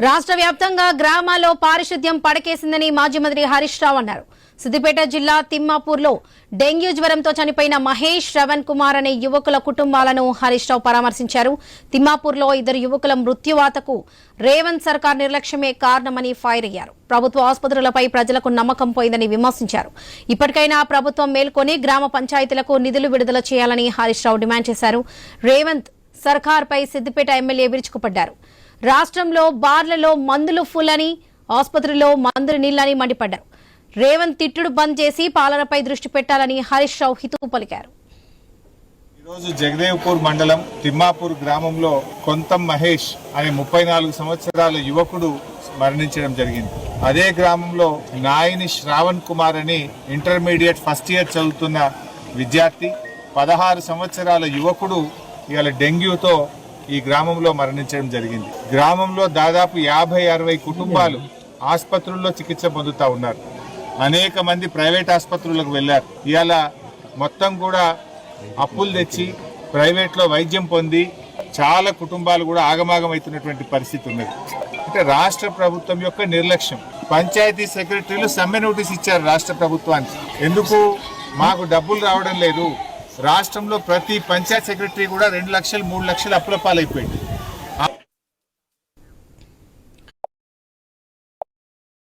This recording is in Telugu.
రాష్ట్ర వ్యాప్తంగా గ్రామాల్లో పారిశుద్ధ్యం పడకేసిందని మాజీ మంత్రి హరీష్ రావు అన్నారు. సిద్దిపేట జిల్లా తిమ్మాపూర్లో డెంగ్యూ జ్వరంతో చనిపోయిన మహేష్ శ్రవణ్ కుమార్ అనే యువకుల కుటుంబాలను హరీష్ రావు పరామర్శించారు. తిమ్మాపూర్లో ఇద్దరు యువకుల మృత్యువాతకు రేవంత్ సర్కార్ నిర్లక్ష్యమే కారణమని ఫైర్ అయ్యారు. ప్రభుత్వ ఆసుపత్రులపై ప్రజలకు నమ్మకం పోయిందని విమర్శించారు. ఇప్పటికైనా ప్రభుత్వం మేల్కొని గ్రామ పంచాయతీలకు నిధులు విడుదల చేయాలని హరీష్ రావు డిమాండ్ చేశారు. రేవంత్ సర్కార్పై సిద్దిపేట ఎమ్మెల్యే విరుచుకుపడ్డారు. రాష్ట్రంలో బార్లలో మందులు ఫుల్ అని ఆసుపత్రిలో మందులు నీళ్ళని మండిపడ్డారు. రేవంత్ తిట్టుడు బంద్ చేసి పాలనపై దృష్టి పెట్టాలని హరీష్ రావు హితవు పలికారు. ఈరోజు జగదేవ్పూర్ మండలం తిమ్మాపూర్ గ్రామంలో కొంతం మహేష్ అనే ముప్పై నాలుగు సంవత్సరాల యువకుడు మరణించడం జరిగింది. అదే గ్రామంలో నాయని శ్రావణ్ కుమార్ అని ఇంటర్మీడియట్ ఫస్ట్ ఇయర్ చదువుతున్న విద్యార్థి పదహారు సంవత్సరాల యువకుడు ఇవాళ డెంగ్యూతో ఈ గ్రామంలో మరణించడం జరిగింది. గ్రామంలో దాదాపు యాభై అరవై కుటుంబాలు ఆసుపత్రుల్లో చికిత్స పొందుతూ ఉన్నారు. అనేక మంది ప్రైవేట్ ఆసుపత్రులకు వెళ్ళారు. ఇవాళ మొత్తం కూడా అప్పులు తెచ్చి ప్రైవేట్లో వైద్యం పొంది చాలా కుటుంబాలు కూడా ఆగమాగం అవుతున్నటువంటి పరిస్థితి ఉన్నది. అంటే రాష్ట్ర ప్రభుత్వం యొక్క నిర్లక్ష్యం. పంచాయతీ సెక్రటరీలు సమ్మె నోటీస్ ఇచ్చారు రాష్ట్ర ప్రభుత్వానికి. ఎందుకు? మాకు డబ్బులు రావడం లేదు. రాష్ట్రంలో ప్రతి పంచాయత్ సెక్రటరీ కూడా రెండు లక్షలు మూడు లక్షలు అప్పుల పాలైపోయింది.